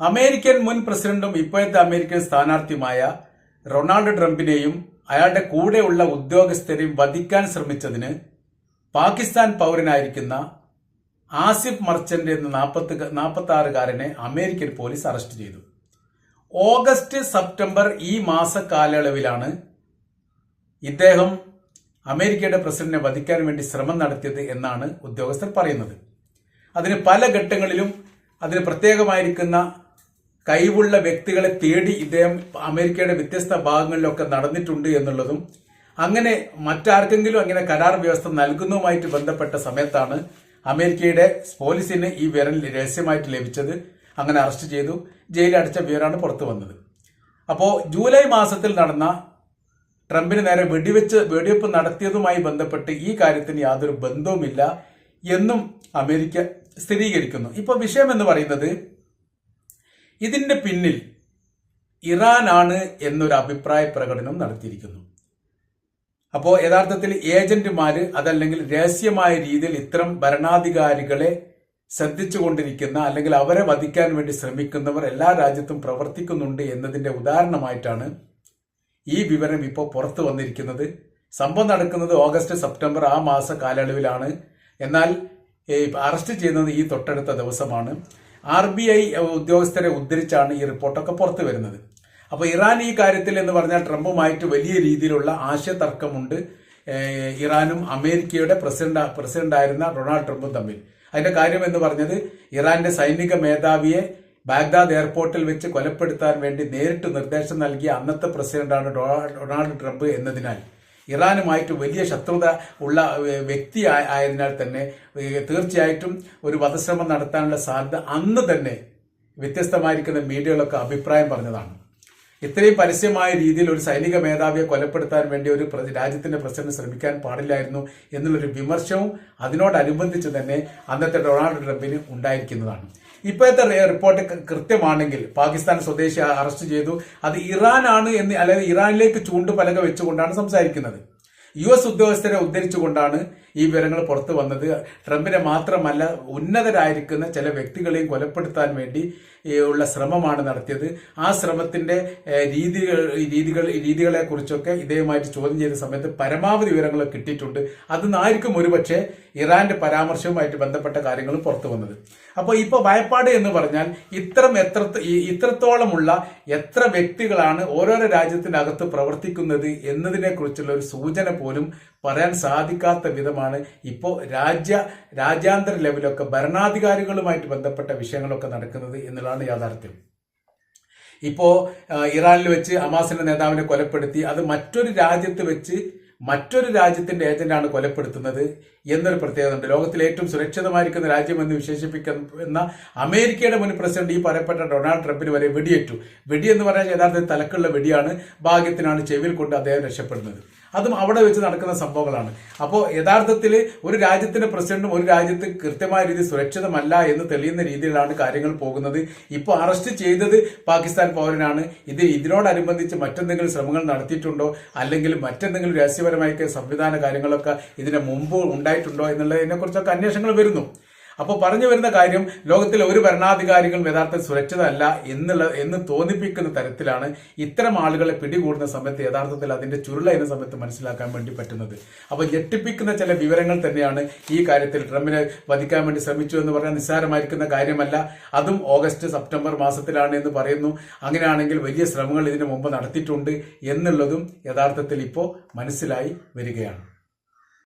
American മുൻ പ്രസിഡന്റും ഇപ്പോഴത്തെ അമേരിക്കൻ സ്ഥാനാർത്ഥിയുമായ റൊണാൾഡ് ട്രംപിനെയും അയാളുടെ കൂടെയുള്ള ഉദ്യോഗസ്ഥരെയും വധിക്കാൻ ശ്രമിച്ചതിന് പാകിസ്ഥാൻ പൗരനായിരിക്കുന്ന ആസിഫ് മർച്ചന്റ് എന്ന നാൽപ്പത്തി നാൽപ്പത്തി ആറുകാരനെ അമേരിക്കൻ പോലീസ് അറസ്റ്റ് ചെയ്തു. ഓഗസ്റ്റ് സെപ്റ്റംബർ ഈ മാസ കാലയളവിലാണ് ഇദ്ദേഹം അമേരിക്കയുടെ പ്രസിഡന്റിനെ വധിക്കാൻ വേണ്ടി ശ്രമം നടത്തിയത് എന്നാണ് ഉദ്യോഗസ്ഥർ പറയുന്നത്. അതിന് പല ഘട്ടങ്ങളിലും അതിന് പ്രത്യേകമായിരിക്കുന്ന കഴിവുള്ള വ്യക്തികളെ തേടി ഇദ്ദേഹം അമേരിക്കയുടെ വ്യത്യസ്ത ഭാഗങ്ങളിലൊക്കെ നടന്നിട്ടുണ്ട് എന്നുള്ളതും അങ്ങനെ മറ്റാർക്കെങ്കിലും അങ്ങനെ കരാർ വ്യവസ്ഥ നൽകുന്നതുമായിട്ട് ബന്ധപ്പെട്ട സമയത്താണ് അമേരിക്കയുടെ പോലീസിന് ഈ വിവരം രഹസ്യമായിട്ട് ലഭിച്ചത്. അങ്ങനെ അറസ്റ്റ് ചെയ്തു. ജയിലിൽ അടച്ച വിവരമാണ് പുറത്തു വന്നത്. അപ്പോൾ ജൂലൈ മാസത്തിൽ നടന്ന ട്രംപിന് നേരെ വെടിവെച്ച് വെടിവെപ്പ് നടത്തിയതുമായി ബന്ധപ്പെട്ട് ഈ കാര്യത്തിന് യാതൊരു ബന്ധവുമില്ല എന്നും അമേരിക്ക സ്ഥിരീകരിക്കുന്നു. ഇപ്പൊ വിഷയം എന്ന് പറയുന്നത് ഇതിന്റെ പിന്നിൽ ഇറാനാണ് എന്നൊരു അഭിപ്രായ പ്രകടനം നടത്തിയിരിക്കുന്നു. അപ്പോൾ യഥാർത്ഥത്തിൽ ഏജന്റുമാര് അതല്ലെങ്കിൽ രഹസ്യമായ രീതിയിൽ ഇത്തരം ഭരണാധികാരികളെ ശ്രദ്ധിച്ചുകൊണ്ടിരിക്കുന്ന അല്ലെങ്കിൽ അവരെ വധിക്കാൻ വേണ്ടി ശ്രമിക്കുന്നവർ എല്ലാ രാജ്യത്തും പ്രവർത്തിക്കുന്നുണ്ട് എന്നതിന്റെ ഉദാഹരണമായിട്ടാണ് ഈ വിവരം ഇപ്പോൾ പുറത്തു വന്നിരിക്കുന്നത്. സംഭവം നടക്കുന്നത് ഓഗസ്റ്റ് സെപ്റ്റംബർ ആ മാസ കാലയളവിലാണ്. എന്നാൽ അറസ്റ്റ് ചെയ്യുന്നത് ഈ തൊട്ടടുത്ത ദിവസമാണ്. ആർ ബി ഐ ഉദ്യോഗസ്ഥരെ ഉദ്ധരിച്ചാണ് ഈ റിപ്പോർട്ടൊക്കെ പുറത്തു വരുന്നത്. അപ്പോൾ ഇറാൻ ഈ കാര്യത്തിൽ എന്ന് പറഞ്ഞാൽ ട്രംപുമായിട്ട് വലിയ രീതിയിലുള്ള ആശയതർക്കമുണ്ട്. ഇറാനും അമേരിക്കയുടെ പ്രസിഡന്റ് പ്രസിഡന്റായിരുന്ന ഡൊണാൾഡ് ട്രംപും തമ്മിൽ. അതിന്റെ കാര്യം എന്ന് പറഞ്ഞത് ഇറാന്റെ സൈനിക മേധാവിയെ ബാഗ്ദാദ് എയർപോർട്ടിൽ വെച്ച് കൊലപ്പെടുത്താൻ വേണ്ടി നേരിട്ട് നിർദ്ദേശം നൽകിയ അന്നത്തെ പ്രസിഡന്റാണ് ഡൊണാ- ഡൊണാൾഡ് ട്രംപ് എന്നതിനാൽ. ഇറാനുമായിട്ട് വലിയ ശത്രുത ഉള്ള വ്യക്തി ആയ- ആയതിനാൽ തന്നെ തീർച്ചയായിട്ടും ഒരു വധശ്രമം നടത്താനുള്ള സാധ്യത അന്ന് തന്നെ വ്യത്യസ്തമായിരിക്കുന്ന മീഡിയകളൊക്കെ അഭിപ്രായം പറഞ്ഞതാണ്. ഇത്രയും പരസ്യമായ രീതിയിൽ ഒരു സൈനിക മേധാവിയെ കൊലപ്പെടുത്താൻ വേണ്ടി ഒരു രാജ്യത്തിന്റെ പ്രസിഡന്റ് ശ്രമിക്കാൻ പാടില്ലായിരുന്നു എന്നുള്ളൊരു വിമർശവും അതിനോടനുബന്ധിച്ച് തന്നെ അന്നത്തെ ഡൊണാൾഡ് ട്രംപിന് ഉണ്ടായിരിക്കുന്നതാണ്. ഇപ്പോഴത്തെ റിപ്പോർട്ട് കൃത്യമാണെങ്കിൽ പാകിസ്ഥാൻ സ്വദേശി അറസ്റ്റ് ചെയ്തു. അത് ഇറാനാണ് എന്ന് അല്ലെങ്കിൽ ഇറാനിലേക്ക് ചൂണ്ടുപലക വെച്ചുകൊണ്ടാണ് സംസാരിക്കുന്നത്. യു എസ് ഉദ്യോഗസ്ഥരെ ഉദ്ധരിച്ചുകൊണ്ടാണ് ഈ വിവരങ്ങൾ പുറത്തു വന്നത്. ട്രംപിനെ മാത്രമല്ല ഉന്നതരായിരിക്കുന്ന ചില വ്യക്തികളെയും കൊലപ്പെടുത്താൻ വേണ്ടി ഉള്ള ശ്രമമാണ് നടത്തിയത്. ആ ശ്രമത്തിന്റെ രീതികൾ രീതികൾ രീതികളെ കുറിച്ചൊക്കെ ഇതേമായിട്ട് ചോദ്യം ചെയ്ത സമയത്ത് പരമാവധി വിവരങ്ങൾ കിട്ടിയിട്ടുണ്ട്. അതിന്നായിരിക്കും ഒരുപക്ഷെ ഇറാന്റെ പരാമർശവുമായിട്ട് ബന്ധപ്പെട്ട കാര്യങ്ങളും പുറത്തു വന്നത്. അപ്പോൾ ഇപ്പോൾ ഭയപ്പാട് എന്ന് പറഞ്ഞാൽ ഇത്തരം എത്ര ഇത്രത്തോളമുള്ള എത്ര വ്യക്തികളാണ് ഓരോരോ രാജ്യത്തിനകത്ത് പ്രവർത്തിക്കുന്നത് എന്നതിനെ കുറിച്ചുള്ള ഒരു സൂചന പോലും പറയാൻ സാധിക്കാത്ത വിധമാണ് ഇപ്പോൾ രാജ്യ രാജ്യാന്തര ലെവലൊക്കെ ഭരണാധികാരികളുമായിട്ട് ബന്ധപ്പെട്ട വിഷയങ്ങളൊക്കെ നടക്കുന്നത് എന്നുള്ളതാണ് യാഥാർത്ഥ്യം. ഇപ്പോ ഇറാനിൽ വെച്ച് അമാസിന്റെ നേതാവിനെ കൊലപ്പെടുത്തി അത് മറ്റൊരു രാജ്യത്ത് വെച്ച് മറ്റൊരു രാജ്യത്തിന്റെ ഏജന്റാണ് കൊലപ്പെടുത്തുന്നത്. എന്നൊരു പ്രത്യേകത ഉണ്ട് ലോകത്തിലെ ഏറ്റവും സുരക്ഷിതമായിരിക്കുന്ന രാജ്യമെന്ന് വിശേഷിപ്പിക്കുന്ന അമേരിക്കയുടെ മുൻ പ്രസിഡന്റ് ഈ പറയപ്പെട്ട ഡൊണാൾഡ് ട്രംപിന് വരെ വെടിയേറ്റു. വെടി എന്ന് പറഞ്ഞാൽ യഥാർത്ഥത്തിൽ തലക്കുള്ള വെടിയാണ്. ഭാഗ്യത്തിനാണ് ചെവിയിൽ കൊണ്ട് അദ്ദേഹം രക്ഷപ്പെടുന്നത്. അതും അവിടെ വെച്ച് നടക്കുന്ന സംഭവങ്ങളാണ്. അപ്പോൾ യഥാർത്ഥത്തിൽ ഒരു രാജ്യത്തിന്റെ പ്രസിഡന്റും ഒരു രാജ്യത്ത് കൃത്യമായ രീതി സുരക്ഷിതമല്ല എന്ന് തെളിയുന്ന രീതിയിലാണ് കാര്യങ്ങൾ പോകുന്നത്. ഇപ്പോൾ അറസ്റ്റ് ചെയ്തത് പാകിസ്ഥാൻ പൗരനാണ്. ഇത് ഇതിനോടനുബന്ധിച്ച് മറ്റെന്തെങ്കിലും ശ്രമങ്ങൾ നടത്തിയിട്ടുണ്ടോ? അല്ലെങ്കിൽ മറ്റെന്തെങ്കിലും രഹസ്യപരമായ സംവിധാന കാര്യങ്ങളൊക്കെ ഇതിന് മുമ്പ് ഉണ്ടായിട്ടുണ്ടോ എന്നുള്ളതിനെ കുറിച്ചൊക്കെ അന്വേഷണങ്ങൾ വരുന്നു. അപ്പോൾ പറഞ്ഞു വരുന്ന കാര്യം ലോകത്തിലെ ഒരു ഭരണാധികാരികളും യഥാർത്ഥത്തിൽ സുരക്ഷിതമല്ല എന്നുള്ള എന്ന് തോന്നിപ്പിക്കുന്ന തരത്തിലാണ് ഇത്തരം ആളുകളെ പിടികൂടുന്ന സമയത്ത് യഥാർത്ഥത്തിൽ അതിന്റെ ചുരുള എന്ന സമയത്ത് മനസ്സിലാക്കാൻ വേണ്ടി പറ്റുന്നത്. അപ്പോൾ ഞെട്ടിപ്പിക്കുന്ന ചില വിവരങ്ങൾ തന്നെയാണ് ഈ കാര്യത്തിൽ ട്രംപിനെ വധിക്കാൻ വേണ്ടി ശ്രമിച്ചു എന്ന് പറഞ്ഞാൽ നിസ്സാരമായിരിക്കുന്ന കാര്യമല്ല. അതും ഓഗസ്റ്റ് സെപ്റ്റംബർ മാസത്തിലാണ് എന്ന് പറയുന്നു. അങ്ങനെയാണെങ്കിൽ വലിയ ശ്രമങ്ങൾ ഇതിനു മുമ്പ് നടത്തിയിട്ടുണ്ട് എന്നുള്ളതും യഥാർത്ഥത്തിൽ ഇപ്പോൾ മനസ്സിലായി വരികയാണ്.